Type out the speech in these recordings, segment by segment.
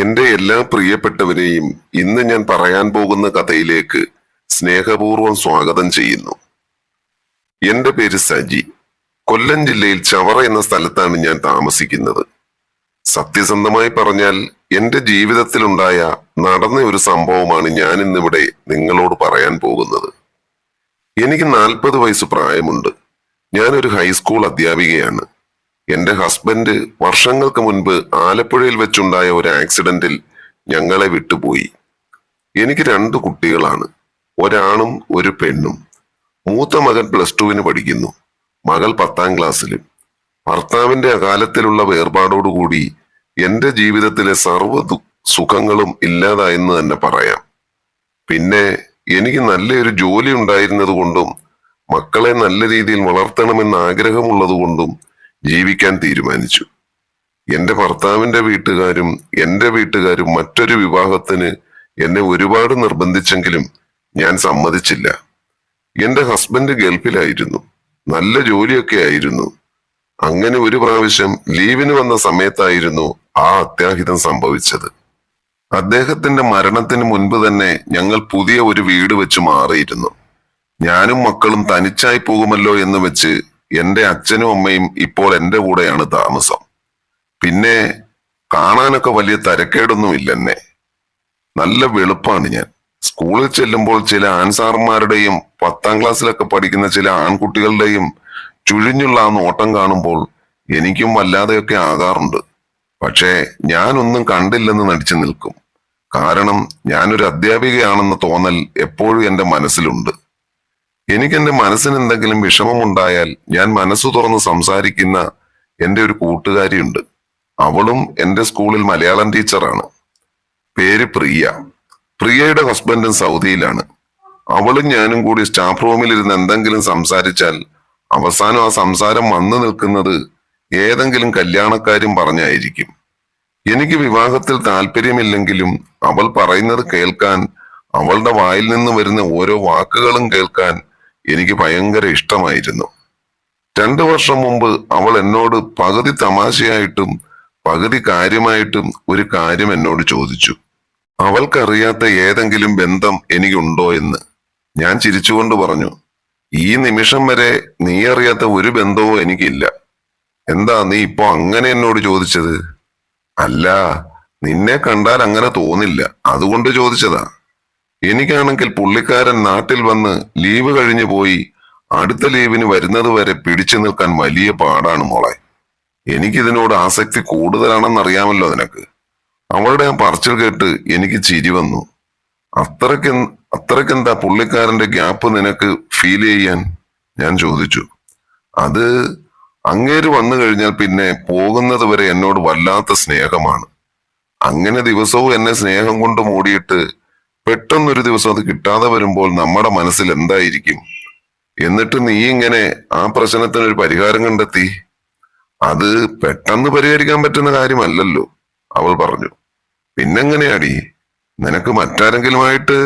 എന്റെ എല്ലാ പ്രിയപ്പെട്ടവരെയും ഇന്ന് ഞാൻ പറയാൻ പോകുന്ന കഥയിലേക്ക് സ്നേഹപൂർവം സ്വാഗതം ചെയ്യുന്നു. എന്റെ പേര് സജി. കൊല്ലം ജില്ലയിൽ ചവറ എന്ന സ്ഥലത്താണ് ഞാൻ താമസിക്കുന്നത്. സത്യസന്ധമായി പറഞ്ഞാൽ എന്റെ ജീവിതത്തിലുണ്ടായ നടന്ന ഒരു സംഭവമാണ് ഞാൻ ഇന്നിവിടെ നിങ്ങളോട് പറയാൻ പോകുന്നത്. എനിക്ക് നാൽപ്പത് വയസ്സ് പ്രായമുണ്ട്. ഞാനൊരു ഹൈസ്കൂൾ അധ്യാപികയാണ്. എന്റെ ഹസ്ബൻഡ് വർഷങ്ങൾക്ക് മുൻപ് ആലപ്പുഴയിൽ വെച്ചുണ്ടായ ഒരു ആക്സിഡന്റിൽ ഞങ്ങളെ വിട്ടുപോയി. എനിക്ക് രണ്ട് കുട്ടികളാണ്. ഒരാണും ഒരു പെണ്ണും. മൂത്ത മകൻ പ്ലസ് ടുവിന് പഠിക്കുന്നു. മകൾ പത്താം ക്ലാസ്സിലും. ഭർത്താവിന്റെ അകാലത്തിലുള്ള വേർപാടോടുകൂടി എന്റെ ജീവിതത്തിലെ സർവ സുഖങ്ങളും ഇല്ലാതായെന്ന് തന്നെ പറയാം. പിന്നെ എനിക്ക് നല്ലൊരു ജോലി ഉണ്ടായിരുന്നതുകൊണ്ടും മക്കളെ നല്ല രീതിയിൽ വളർത്തണമെന്ന് ആഗ്രഹമുള്ളതുകൊണ്ടും ജീവിക്കാൻ തീരുമാനിച്ചു. എന്റെ ഭർത്താവിന്റെ വീട്ടുകാരും എന്റെ വീട്ടുകാരും മറ്റൊരു വിവാഹത്തിന് എന്നെ ഒരുപാട് നിർബന്ധിച്ചെങ്കിലും ഞാൻ സമ്മതിച്ചില്ല. എന്റെ ഹസ്ബൻഡ് ഗൾഫിലായിരുന്നു. നല്ല ജോലിയൊക്കെ ആയിരുന്നു. അങ്ങനെ ഒരു പ്രാവശ്യം ലീവിന് വന്ന സമയത്തായിരുന്നു ആ അത്യാഹിതം സംഭവിച്ചത്. അദ്ദേഹത്തിന്റെ മരണത്തിന് മുൻപ് തന്നെ ഞങ്ങൾ പുതിയ ഒരു വീട് വെച്ച് മാറിയിരുന്നു. ഞാനും മക്കളും തനിച്ചായി പോകുമല്ലോ എന്ന് വെച്ച് എന്റെ അച്ഛനും അമ്മയും ഇപ്പോൾ എന്റെ കൂടെയാണ് താമസം. പിന്നെ കാണാനൊക്കെ വലിയ തരക്കേടൊന്നും ഇല്ലെന്നെ. നല്ല വെളുപ്പാണ് ഞാൻ. സ്കൂളിൽ ചെല്ലുമ്പോൾ ചില ആൻസാർമാരുടെയും പത്താം ക്ലാസ്സിലൊക്കെ പഠിക്കുന്ന ചില ആൺകുട്ടികളുടെയും ചുഴിഞ്ഞുള്ള ആ നോട്ടം കാണുമ്പോൾ എനിക്കും വല്ലാതെയൊക്കെ ആകാറുണ്ട്. പക്ഷേ ഞാനൊന്നും കണ്ടില്ലെന്ന് നടിച്ചു നിൽക്കും. കാരണം ഞാനൊരു അധ്യാപികയാണെന്ന തോന്നൽ എപ്പോഴും എന്റെ മനസ്സിലുണ്ട്. എനിക്ക് എന്റെ മനസ്സിന് എന്തെങ്കിലും വിഷമമുണ്ടായാൽ ഞാൻ മനസ്സ് തുറന്ന് സംസാരിക്കുന്ന എന്റെ ഒരു കൂട്ടുകാരിയുണ്ട്. അവളും എന്റെ സ്കൂളിൽ മലയാളം ടീച്ചറാണ്. പേര് പ്രിയ. പ്രിയയുടെ ഹസ്ബൻഡും സൗദിയിലാണ്. അവളും ഞാനും കൂടി സ്റ്റാഫ് റൂമിൽ ഇരുന്ന് എന്തെങ്കിലും സംസാരിച്ചാൽ അവസാനം ആ സംസാരം വന്നു നിൽക്കുന്നത് ഏതെങ്കിലും കല്യാണക്കാരും പറഞ്ഞായിരിക്കും. എനിക്ക് വിവാഹത്തിൽ താല്പര്യമില്ലെങ്കിലും അവൾ പറയുന്നത് കേൾക്കാൻ അവളുടെ വായിൽ നിന്ന് വരുന്ന ഓരോ വാക്കുകളും കേൾക്കാൻ എനിക്ക് ഭയങ്കര ഇഷ്ടമായിരുന്നു. രണ്ടു വർഷം മുമ്പ് അവൾ എന്നോട് പകുതി തമാശയായിട്ടും പകുതി കാര്യമായിട്ടും ഒരു കാര്യം എന്നോട് ചോദിച്ചു. അവൾക്കറിയാത്ത ഏതെങ്കിലും ബന്ധം എനിക്കുണ്ടോ എന്ന്. ഞാൻ ചിരിച്ചുകൊണ്ട് പറഞ്ഞു ഈ നിമിഷം വരെ നീ അറിയാത്ത ഒരു ബന്ധവും എനിക്കില്ല. എന്താ നീ ഇപ്പോ അങ്ങനെ എന്നോട് ചോദിച്ചത്? അല്ല നിന്നെ കണ്ടാൽ അങ്ങനെ തോന്നില്ല. അതുകൊണ്ട് ചോദിച്ചതാ. എനിക്കാണെങ്കിൽ പുള്ളിക്കാരൻ നാട്ടിൽ വന്ന് ലീവ് കഴിഞ്ഞു പോയി അടുത്ത ലീവിന് വരുന്നത് വരെ പിടിച്ചു നിൽക്കാൻ വലിയ പാടാണ് മോളെ. എനിക്കിതിനോട് ആസക്തി കൂടുതലാണെന്ന് അറിയാമല്ലോ നിനക്ക്. അവളുടെ ആ പറച്ചിൽ കേട്ട് എനിക്ക് ചിരി വന്നു. അത്രയ്ക്ക് അത്രയ്ക്കെന്താ പുള്ളിക്കാരന്റെ ഗ്യാപ്പ് നിനക്ക് ഫീൽ ചെയ്യാൻ? ഞാൻ ചോദിച്ചു. അത് അങ്ങേര് വന്നു കഴിഞ്ഞാൽ പിന്നെ പോകുന്നത് വരെ എന്നോട് വല്ലാത്ത സ്നേഹമാണ്. അങ്ങനെ ദിവസവും എന്നെ സ്നേഹം കൊണ്ട് മൂടിയിട്ട് പെട്ടെന്നൊരു ദിവസം അത് കിട്ടാതെ വരുമ്പോൾ നമ്മുടെ മനസ്സിൽ എന്തായിരിക്കും? എന്നിട്ട് നീ ഇങ്ങനെ ആ പ്രശ്നത്തിന് ഒരു പരിഹാരം കണ്ടെത്തി. അത് പെട്ടെന്ന് പരിഹരിക്കാൻ പറ്റുന്ന കാര്യമല്ലല്ലോ അവൾ പറഞ്ഞു. പിന്നെങ്ങനെയാടി? നിനക്ക് മറ്റാരെങ്കിലുമായിട്ട്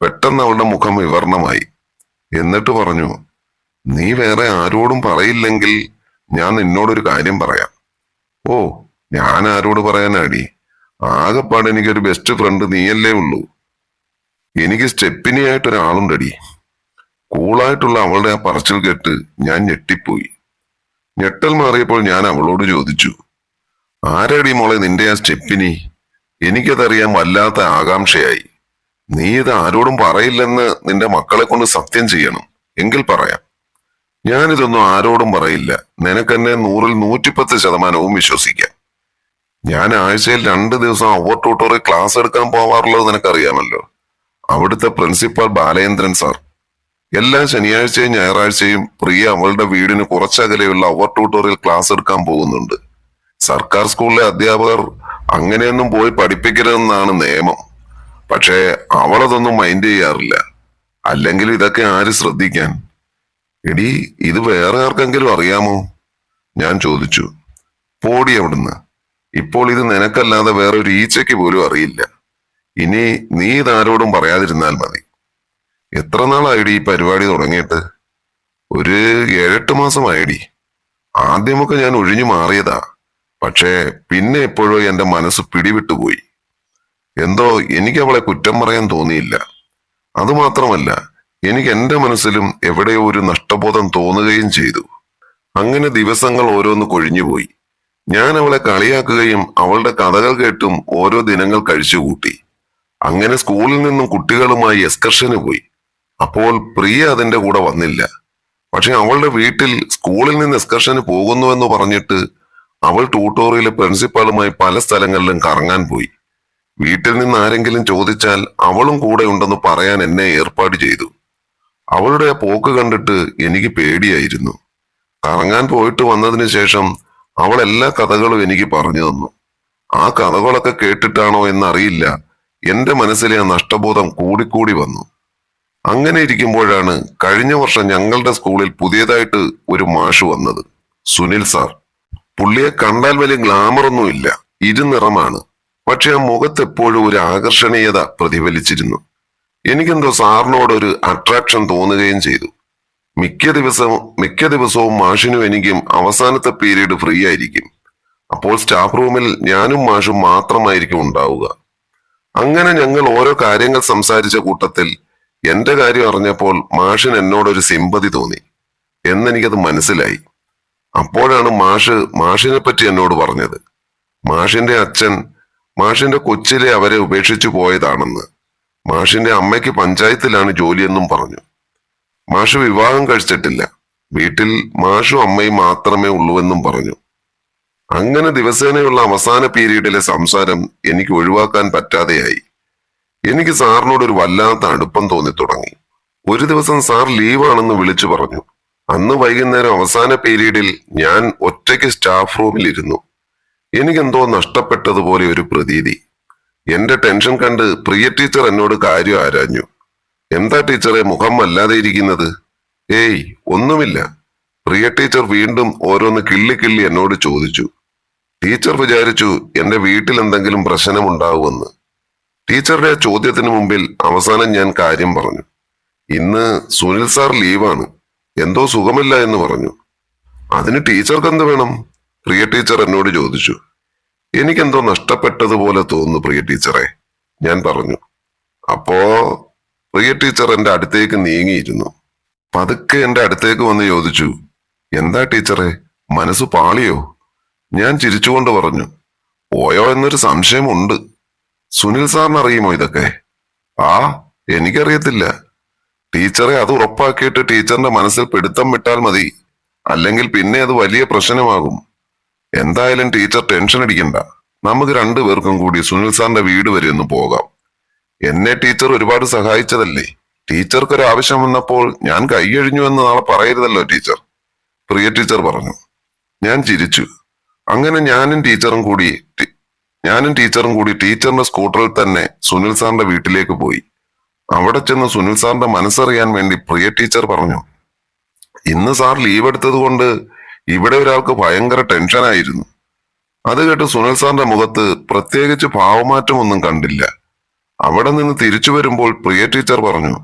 പെട്ടെന്ന് അവളുടെ മുഖം വിവരണമായി. എന്നിട്ട് പറഞ്ഞു നീ വേറെ ആരോടും പറയില്ലെങ്കിൽ ഞാൻ നിന്നോടൊരു കാര്യം പറയാം. ഓ ഞാൻ ആരോട് പറയാനാടി? ആകെപ്പാട് എനിക്കൊരു ബെസ്റ്റ് ഫ്രണ്ട് നീയല്ലേ ഉള്ളൂ. എനിക്ക് സ്റ്റെപ്പിനിയായിട്ട് ഒരാളുണ്ടടി കൂളായിട്ടുള്ള അവളുടെ ആ പറച്ചിൽ കേട്ട് ഞാൻ ഞെട്ടിപ്പോയി. ഞെട്ടൽ മാറിയപ്പോൾ ഞാൻ അവളോട് ചോദിച്ചു ആരടി മോളെ നിന്റെ ആ സ്റ്റെപ്പിനി? എനിക്കതറിയാൻ വല്ലാത്ത ആകാംക്ഷയായി. നീ ഇത് ആരോടും പറയില്ലെന്ന് നിന്റെ മക്കളെ കൊണ്ട് സത്യം ചെയ്യണം. എങ്കിൽ പറയാം. ഞാനിതൊന്നും ആരോടും പറയില്ല. നിനക്കെന്നെ നൂറിൽ നൂറ്റിപ്പത്ത് ശതമാനവും വിശ്വസിക്കാം. ഞാൻ ആഴ്ചയിൽ രണ്ട് ദിവസം അവർ ട്യൂട്ടോറിയൽ ക്ലാസ് എടുക്കാൻ പോവാറുള്ളത് നിനക്കറിയാമല്ലോ. അവിടുത്തെ പ്രിൻസിപ്പൽ ബാലേന്ദ്രൻ സാർ എല്ലാ ശനിയാഴ്ചയും ഞായറാഴ്ചയും പ്രിയ അവളുടെ വീടിന് കുറച്ചകലെയുള്ള അവർ ട്യൂട്ടോറിയൽ ക്ലാസ് എടുക്കാൻ പോകുന്നുണ്ട്. സർക്കാർ സ്കൂളിലെ അധ്യാപകർ അങ്ങനെയൊന്നും പോയി പഠിപ്പിക്കരുതെന്നാണ് നിയമം. പക്ഷേ അവളതൊന്നും മൈൻഡ് ചെയ്യാറില്ല. അല്ലെങ്കിൽ ഇതൊക്കെ ആര് ശ്രദ്ധിക്കാൻ? എടി ഇത് വേറെ ആർക്കെങ്കിലും അറിയാമോ? ഞാൻ ചോദിച്ചു. പോടി അവിടുന്ന്. ഇപ്പോൾ ഇത് നിനക്കല്ലാതെ വേറെ ഒരു ഈച്ചയ്ക്ക് പോലും അറിയില്ല. ഇനി നീ ഇതാരോടും പറയാതിരുന്നാൽ മതി. എത്ര നാളായിടി ഈ പരിപാടി തുടങ്ങിയിട്ട്? ഒരു ഏഴെട്ട് മാസമായിടി. ആദ്യമൊക്കെ ഞാൻ ഒഴിഞ്ഞു മാറിയതാ. പക്ഷേ പിന്നെ എപ്പോഴോ എന്റെ മനസ്സ് പിടിവിട്ടുപോയി. എന്തോ എനിക്ക് അവളെ കുറ്റം പറയാൻ തോന്നിയില്ല. അതുമാത്രമല്ല എനിക്ക് എന്റെ മനസ്സിലും എവിടെയോ ഒരു നഷ്ടബോധം തോന്നുകയും ചെയ്തു. അങ്ങനെ ദിവസങ്ങൾ ഓരോന്ന് കൊഴിഞ്ഞുപോയി. ഞാൻ അവളെ കളിയാക്കുകയും അവളുടെ കഥകൾ കേട്ടും ഓരോ ദിനങ്ങൾ കഴിച്ചുകൂട്ടി. അങ്ങനെ സ്കൂളിൽ നിന്നും കുട്ടികളുമായി എക്സ്കർഷന് പോയി. അപ്പോൾ പ്രിയ അതിന്റെ കൂടെ വന്നില്ല. പക്ഷെ അവളുടെ വീട്ടിൽ സ്കൂളിൽ നിന്ന് എക്സ്കർഷന് പോകുന്നുവെന്ന് പറഞ്ഞിട്ട് അവൾ ട്യൂട്ടോറിയലെ പ്രിൻസിപ്പാളുമായി പല സ്ഥലങ്ങളിലും കറങ്ങാൻ പോയി. വീട്ടിൽ നിന്ന് ആരെങ്കിലും ചോദിച്ചാൽ അവളും കൂടെ ഉണ്ടെന്ന് പറയാൻ എന്നെ ഏർപ്പാട് ചെയ്തു. അവളുടെ ആ പോക്ക് കണ്ടിട്ട് എനിക്ക് പേടിയായിരുന്നു. കറങ്ങാൻ പോയിട്ട് വന്നതിന് ശേഷം അവൾ എല്ലാ കഥകളും എനിക്ക് പറഞ്ഞു തന്നു. ആ കഥകളൊക്കെ കേട്ടിട്ടാണോ എന്നറിയില്ല. എന്റെ മനസ്സിലെ നഷ്ടബോധം കൂടിക്കൂടി വന്നു. അങ്ങനെ ഇരിക്കുമ്പോഴാണ് കഴിഞ്ഞ വർഷം ഞങ്ങളുടെ സ്കൂളിൽ പുതിയതായിട്ട് ഒരു മാഷ് വന്നത്. സുനിൽ സാർ. പുള്ളിയെ കണ്ടാൽ വലിയ ഗ്ലാമറൊന്നുമില്ല ഇരുനിറമാണ്. പക്ഷെ ആ മുഖത്ത് എപ്പോഴും ഒരു ആകർഷണീയത പ്രതിഫലിച്ചിരുന്നു. എനിക്കെന്തോ സാറിനോട് ഒരു അട്രാക്ഷൻ തോന്നുകയും ചെയ്തു. മിക്ക ദിവസവും മിക്ക ദിവസവും മാഷിനും എനിക്കും അവസാനത്തെ പീരീഡ് ഫ്രീ ആയിരിക്കും. അപ്പോൾ സ്റ്റാഫ് റൂമിൽ ഞാനും മാഷും മാത്രമായിരിക്കും ഉണ്ടാവുക. അങ്ങനെ ഞങ്ങൾ ഓരോ കാര്യങ്ങൾ സംസാരിച്ച കൂട്ടത്തിൽ എന്റെ കാര്യം അറിഞ്ഞപ്പോൾ മാഷിന് എന്നോടൊരു സിമ്പതി തോന്നി എന്നെനിക്കത് മനസ്സിലായി. അപ്പോഴാണ് മാഷ് മാഷിനെ പറ്റി എന്നോട് പറഞ്ഞത്. മാഷിന്റെ അച്ഛൻ മാഷിന്റെ കൊച്ചിലെ അവരെ ഉപേക്ഷിച്ചു പോയതാണെന്ന്. മാഷിന്റെ അമ്മയ്ക്ക് പഞ്ചായത്തിലാണ് ജോലിയെന്നും പറഞ്ഞു. മാഷ് വിവാഹം കഴിച്ചിട്ടില്ല. വീട്ടിൽ മാഷും അമ്മയും മാത്രമേ ഉള്ളൂവെന്നും പറഞ്ഞു. അങ്ങനെ ദിവസേനയുള്ള അവസാന പീരീഡിലെ സംസാരം എനിക്ക് ഒഴിവാക്കാൻ പറ്റാതെയായി. എനിക്ക് സാറിനോട് ഒരു വല്ലാത്ത അടുപ്പം തോന്നി തുടങ്ങി. ഒരു ദിവസം സാർ ലീവാണെന്ന് വിളിച്ചു പറഞ്ഞു. അന്ന് വൈകുന്നേരം അവസാന പീരീഡിൽ ഞാൻ ഒറ്റയ്ക്ക് സ്റ്റാഫ് റൂമിൽ ഇരുന്നു. എനിക്കെന്തോ നഷ്ടപ്പെട്ടതുപോലെ ഒരു പ്രതീതി. എന്റെ ടെൻഷൻ കണ്ട് പ്രിയ ടീച്ചർ എന്നോട് കാര്യം ആരാഞ്ഞു. എന്താ ടീച്ചറെ മുഖം വല്ലാതെ ഇരിക്കുന്നത്? ഏയ് ഒന്നുമില്ല. പ്രിയ ടീച്ചർ വീണ്ടും ഓരോന്ന് കിള്ളി കിള്ളി എന്നോട് ചോദിച്ചു. ടീച്ചർ വിചാരിച്ചു എന്റെ വീട്ടിൽ എന്തെങ്കിലും പ്രശ്നമുണ്ടാവുമെന്ന്. ടീച്ചറുടെ ചോദ്യത്തിന് മുമ്പിൽ അവസാനം ഞാൻ കാര്യം പറഞ്ഞു. ഇന്ന് സുനിൽ സാർ ലീവാണ്. എന്തോ സുഖമില്ല എന്ന് പറഞ്ഞു. അതിന് ടീച്ചർക്ക് എന്ത് വേണം? പ്രിയ ടീച്ചർ എന്നോട് ചോദിച്ചു. എനിക്കെന്തോ നഷ്ടപ്പെട്ടതുപോലെ തോന്നുന്നു പ്രിയ ടീച്ചറെ ഞാൻ പറഞ്ഞു. അപ്പോ പ്രിയ ടീച്ചർ എന്റെ അടുത്തേക്ക് നീങ്ങിയിരുന്നു. പതുക്കെ എന്റെ അടുത്തേക്ക് വന്ന് ചോദിച്ചു എന്താ ടീച്ചറെ മനസ്സ് പാളിയോ? ഞാൻ ചിരിച്ചുകൊണ്ട് പറഞ്ഞു പോയോ എന്നൊരു സംശയമുണ്ട്. സുനിൽ സാറിന് അറിയുമോ ഇതൊക്കെ? ആ എനിക്കറിയത്തില്ല. ടീച്ചറെ അത് ഉറപ്പാക്കിയിട്ട് ടീച്ചറിന്റെ മനസ്സിൽ പിടുത്തം വിട്ടാൽ മതി. അല്ലെങ്കിൽ പിന്നെ അത് വലിയ പ്രശ്നമാകും. എന്തായാലും ടീച്ചർ ടെൻഷൻ അടിക്കണ്ട. നമുക്ക് രണ്ടുപേർക്കും കൂടി സുനിൽ സാറിന്റെ വീട് വരെ ഒന്ന് പോകാം. എന്നെ ടീച്ചർ ഒരുപാട് സഹായിച്ചതല്ലേ? ടീച്ചർക്ക് ഒരു ആവശ്യം വന്നപ്പോൾ ഞാൻ കൈയഴിഞ്ഞു എന്ന് നാളെ പറയരുതല്ലോ ടീച്ചർ പ്രിയ ടീച്ചർ പറഞ്ഞു. ഞാൻ ചിരിച്ചു. അങ്ങനെ ഞാനും ടീച്ചറും കൂടി ഞാനും ടീച്ചറും കൂടി ടീച്ചറിന്റെ സ്കൂട്ടറിൽ തന്നെ സുനിൽ സാറിന്റെ വീട്ടിലേക്ക് പോയി. അവിടെ ചെന്ന് സുനിൽ സാറിന്റെ മനസ്സറിയാൻ വേണ്ടി പ്രിയ ടീച്ചർ പറഞ്ഞു ഇന്ന് സാർ ലീവ് എടുത്തത് കൊണ്ട് ഇവിടെ ഒരാൾക്ക് ഭയങ്കര ടെൻഷനായിരുന്നു അത് കേട്ട് സുനിൽ സാറിന്റെ മുഖത്ത് പ്രത്യേകിച്ച് ഭാവമാറ്റമൊന്നും കണ്ടില്ല. അവിടെ നിന്ന് തിരിച്ചു വരുമ്പോൾ പ്രിയ ടീച്ചർ പറഞ്ഞു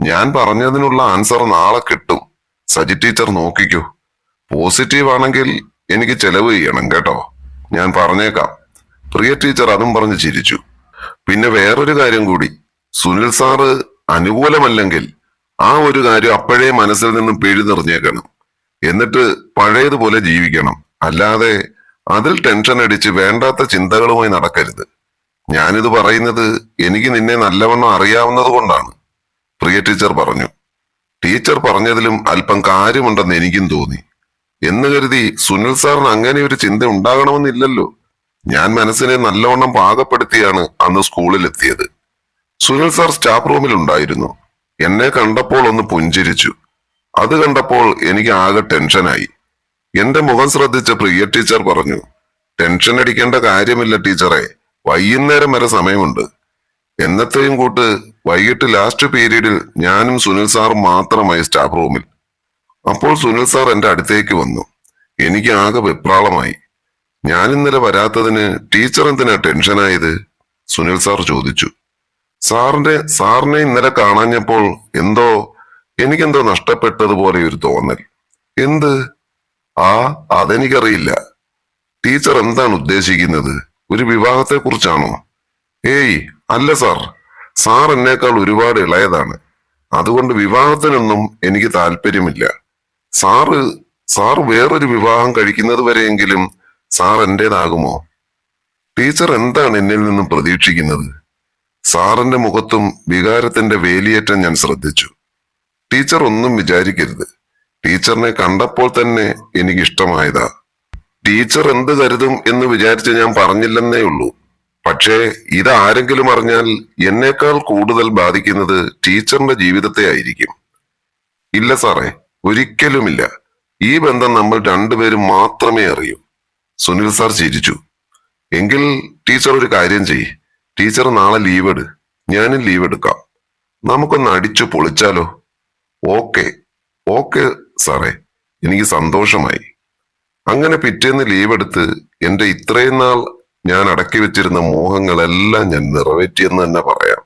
ഞാൻ പറഞ്ഞതിനുള്ള ആൻസർ നാളെ കിട്ടും. സജി ടീച്ചർ നോക്കിക്കോ. പോസിറ്റീവ് ആണെങ്കിൽ എനിക്ക് ചെലവ് ചെയ്യണം കേട്ടോ. ഞാൻ പറഞ്ഞേക്കാം. പ്രിയ ടീച്ചർ അതും പറഞ്ഞ് ചിരിച്ചു. പിന്നെ വേറൊരു കാര്യം കൂടി. സുനിൽ സാറ് അനുകൂലമല്ലെങ്കിൽ ആ ഒരു കാര്യം അപ്പോഴേ മനസ്സിൽ നിന്നും പിഴുതെറിഞ്ഞേക്കണം എന്നിട്ട് പഴയതുപോലെ ജീവിക്കണം. അല്ലാതെ അതിൽ ടെൻഷൻ അടിച്ച് വേണ്ടാത്ത ചിന്തകളുമായി നടക്കരുത്. ഞാനിത് പറയുന്നത് എനിക്ക് നിന്നെ നല്ലവണ്ണം അറിയാവുന്നത് കൊണ്ടാണ്. പ്രിയ ടീച്ചർ പറഞ്ഞു. ടീച്ചർ പറഞ്ഞതിലും അല്പം കാര്യമുണ്ടെന്ന് എനിക്കും തോന്നി. എന്ന് കരുതി സുനിൽ സാറിന് അങ്ങനെ ഒരു ചിന്ത ഉണ്ടാകണമെന്നില്ലല്ലോ. ഞാൻ മനസ്സിനെ നല്ലവണ്ണം പാകപ്പെടുത്തിയാണ് അന്ന് സ്കൂളിലെത്തിയത്. സുനിൽ സാർ സ്റ്റാഫ് റൂമിൽ ഉണ്ടായിരുന്നു. എന്നെ കണ്ടപ്പോൾ ഒന്ന് പുഞ്ചിരിച്ചു. അത് കണ്ടപ്പോൾ എനിക്ക് ആകെ ടെൻഷനായി. എന്റെ മുഖം ശ്രദ്ധിച്ച പ്രിയ ടീച്ചർ പറഞ്ഞു ടെൻഷൻ അടിക്കേണ്ട കാര്യമില്ല ടീച്ചറെ വൈകുന്നേരം വരെ സമയമുണ്ട്. എന്നത്തെയും കൂട്ട് വൈകിട്ട് ലാസ്റ്റ് പീരീഡിൽ ഞാനും സുനിൽ സാറും മാത്രമായി സ്റ്റാഫ് റൂമിൽ. അപ്പോൾ സുനിൽ സാർ എന്റെ അടുത്തേക്ക് വന്നു. എനിക്ക് ആകെ വെപ്രാളമായി. ഞാൻ ഇന്നലെ വരാത്തതിന് ടീച്ചർ എന്തിനാ ടെൻഷനായത് സുനിൽ സാർ ചോദിച്ചു. സാറിന്റെ സാറിനെ ഇന്നലെ കാണാഞ്ഞപ്പോൾ എന്തോ എനിക്കെന്തോ നഷ്ടപ്പെട്ടതുപോലെ ഒരു തോന്നൽ. എന്ത്? ആ അതെനിക്കറിയില്ല. ടീച്ചർ എന്താണ് ഉദ്ദേശിക്കുന്നത്? ഒരു വിവാഹത്തെ കുറിച്ചാണോ ഏയ് അല്ല സാർ. സാർ എന്നേക്കാൾ ഒരുപാട് ഇളയതാണ്. അതുകൊണ്ട് വിവാഹത്തിനൊന്നും എനിക്ക് താല്പര്യമില്ല. സാറ് സാർ വേറൊരു വിവാഹം കഴിക്കുന്നത് വരെയെങ്കിലും സാർ എന്റേതാകുമോ? ടീച്ചർ എന്താണ് എന്നിൽ നിന്നും പ്രതീക്ഷിക്കുന്നത്? സാറിന്റെ മുഖത്തും വികാരത്തിന്റെ വേലിയേറ്റം ഞാൻ ശ്രദ്ധിച്ചു. ടീച്ചർ ഒന്നും വിചാരിക്കരുത്. ടീച്ചറിനെ കണ്ടപ്പോൾ തന്നെ എനിക്ക് ഇഷ്ടമായതാ ടീച്ചർ എന്ത് കരുതും എന്ന് വിചാരിച്ച് ഞാൻ പറഞ്ഞില്ലെന്നേ ഉള്ളൂ. പക്ഷേ ഇത് ആരെങ്കിലും അറിഞ്ഞാൽ എന്നേക്കാൾ കൂടുതൽ ബാധിക്കുന്നത് ടീച്ചറിന്റെ ജീവിതത്തെ ആയിരിക്കും. ഇല്ല സാറേ ഒരിക്കലുമില്ല. ഈ ബന്ധം നമ്മൾ രണ്ടുപേരും മാത്രമേ അറിയൂ. സുനിൽ സാർ ചിരിച്ചു. എങ്കിൽ ടീച്ചർ ഒരു കാര്യം ചെയ്യ്. ടീച്ചർ നാളെ ലീവ് എടു ഞാനും ലീവ് എടുക്കാം. നമുക്കൊന്ന് അടിച്ചു പൊളിച്ചാലോ? ഓക്കെ. ഓക്കെ സാറേ. എനിക്ക് സന്തോഷമായി. അങ്ങനെ പിറ്റേന്ന് ലീവ് എടുത്ത് എന്റെ ഇത്രയും നാൾ ഞാൻ അടക്കി വെച്ചിരുന്ന മോഹങ്ങളെല്ലാം ഞാൻ നിറവേറ്റിയെന്ന് തന്നെ പറയാം.